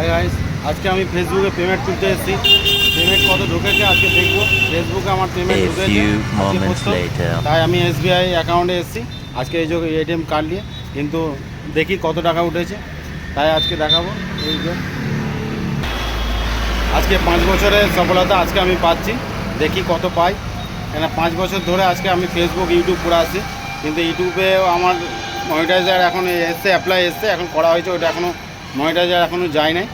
High আজকে আমি ফেসবুকে পেমেন্ট তুলতে এসেছি। পেমেন্ট কত ঢুকেছে আজকে দেখব। ফেসবুকে আমার পেমেন্ট ঢুকেছে। তাই আমি এসবিআই অ্যাকাউন্টে এসেছি। আজকে এই যে এটিএম কার্ড নিয়ে। কিন্তু দেখি কত টাকা উঠেছে। তাই আজকে দেখাবো। এই যে। আজকে পাঁচ বছরের সফলতা আজকে আমি পাচ্ছি। দেখি কত পাই। কেন পাঁচ বছর ধরে আজকে আমি ফেসবুক ইউটিউব করে আসি। কিন্তু ইউটিউবে আমার মনিটাইজার এখন এসছে অ্যাপ্লাই এসছে। এখন করা হয়েছে ওটা এখনও মনিটাইজার এখনও যায় নাই।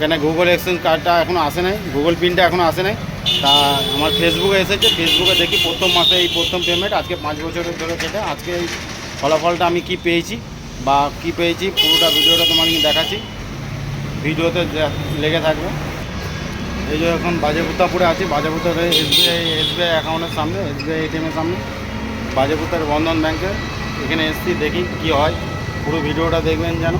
কেন গুগল এক্সচেঞ্জ কার্ডটা এখনও আসে নাই গুগল পিনটা এখনও আসে নাই। তা আমার ফেসবুকে এসেছে ফেসবুকে দেখি প্রথম মাসে এই প্রথম পেমেন্ট আজকে পাঁচ বছরের ধরে থেকে আজকে এই ফলাফলটা আমি কি পেয়েছি বা কি পেয়েছি, পুরোটা ভিডিওটা তোমাকে দেখাচ্ছি। ভিডিওতে লেগে থাকবে। এই যে এখন বাজেপুতাপুরে আছি বাজেপুতারে এসবিআই এসবিআই অ্যাকাউন্টের সামনে এসবিআই এটিএমের সামনে বাজেপুতার বন্ধন ব্যাংকের এখানে এসছি, দেখি কি হয়। পুরো ভিডিওটা দেখবেন যেন।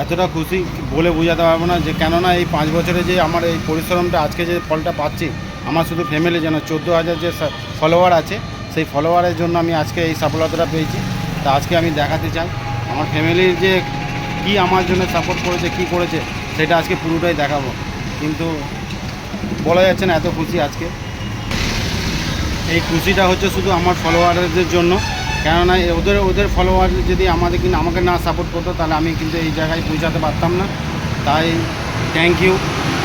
এতটা খুশি বলে বোঝাতে পারব না যে কেননা এই পাঁচ বছরে যে আমার এই পরিশ্রমটা, আজকে যে ফলটা পাচ্ছি, আমার শুধু ফ্যামিলি যেন চোদ্দ হাজার যে ফলোয়ার আছে, সেই ফলোয়ারের জন্য আমি আজকে এই সফলতাটা পেয়েছি। তা আজকে আমি দেখাতে চাই, আমার ফ্যামিলির যে কি আমার জন্য সাপোর্ট করেছে, কি করেছে, সেটা আজকে পুরোটাই দেখাবো। কিন্তু বলা যাচ্ছে না এত খুশি আজকে। এই খুশিটা হচ্ছে শুধু আমার ফলোয়ারদের জন্য কেননা ওদের ওদের ফলোয়ার যদি আমাদের কিন্তু আমাকে না সাপোর্ট করতো, তাহলে আমি কিন্তু এই জায়গায় পৌঁছাতে পারতাম না। তাই থ্যাংক ইউ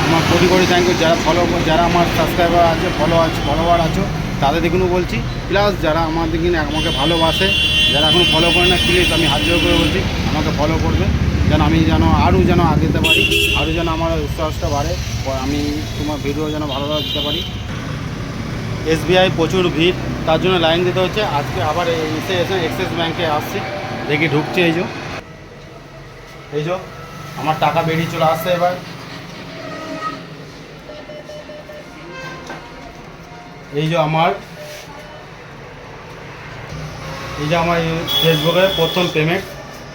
আমার কোটি কোটি থ্যাংক ইউ যারা ফলো যারা আমার সাবস্ক্রাইবার আছে ফলো আছে ফলোয়ার আছো, তাদের দিকেও বলছি। প্লাস যারা আমাদের কিনে আমাকে ভালোবাসে, যারা এখন ফলো করে না প্লিজ আমি হাত জোর করে বলছি, আমাকে ফলো করবে। যেন আমি যেন আরও যেন আগেতে পারি, আরও যেন আমার উৎসাহটা বাড়ে। আমি তোমার ভিডিও যেন ভালোভাবে দিতে পারি। এসবিআই প্রচুর ভিড়, তার জন্য লাইন দিতে হচ্ছে। আজকে আবার এসে এসে এক্সিস ব্যাংকে আসছি। দেখি ঢুকছে এই যে। এই যে, আমার টাকা বেরিয়ে চলে আসছে এবার। এই যে আমার, এই যে আমার ফেসবুকে প্রথম পেমেন্ট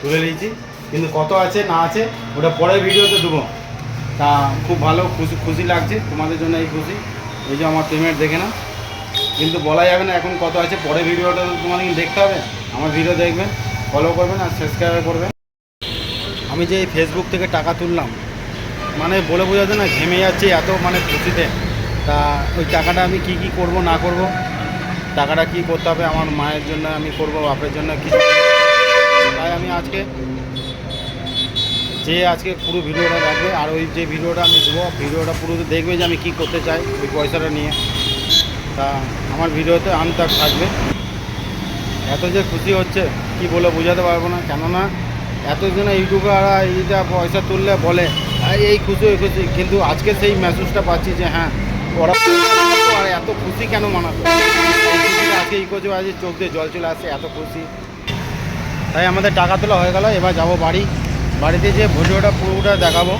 তুলে নিয়েছি। কিন্তু কত আছে, না আছে, ওটা পরের ভিডিওতে দেবো। তা খুব ভালো, খুশি খুশি লাগছে। তোমাদের জন্য এই খুশি। এই যে আমার পেমেন্ট দেখে না কিন্তু বলা যাবে না এখন কত আছে, পরে ভিডিওটা তোমাদের দেখতে হবে। আমার ভিডিও দেখবেন ফলো করবেন আর সাবস্ক্রাইব করবেন। আমি যে ফেসবুক থেকে টাকা তুললাম মানে বলে বোঝাতে না, ঘেমে যাচ্ছি, এত মানে খুশিতে। তা ওই টাকাটা আমি কি কি করব, না করব? টাকাটা কি করতে হবে, আমার মায়ের জন্য আমি করব, বাপের জন্য কি তাই আমি আজকে যে আজকে পুরো ভিডিওটা দেখবে আর ওই যে ভিডিওটা আমি দেবো, ভিডিওটা পুরো দেখবে যে আমি কি করতে চাই, ওই পয়সাটা নিয়ে। তা আমার ভিডিওতে আনতাক থাকবে। এত যে খুশি হচ্ছে কি বলে বোঝাতে পারব না কেননা এতজন ইউটিউবাররা এইটা পয়সা তুললে বলে "আই, এই খুশি ওই খুশি। কিন্তু আজকে সেই মেসেজটা পাচ্ছি যে হ্যাঁ ওরা আর এত খুশি কেন মানাতো আজকে ই করছে আজকে চোখ দিয়ে জল চলে আসছে এত খুশি। তাই আমাদের টাকা তোলা হয়ে গেল এবার যাব বাড়ি। বাড়িতে যে ভিডিওটা পুরোটা দেখাবো।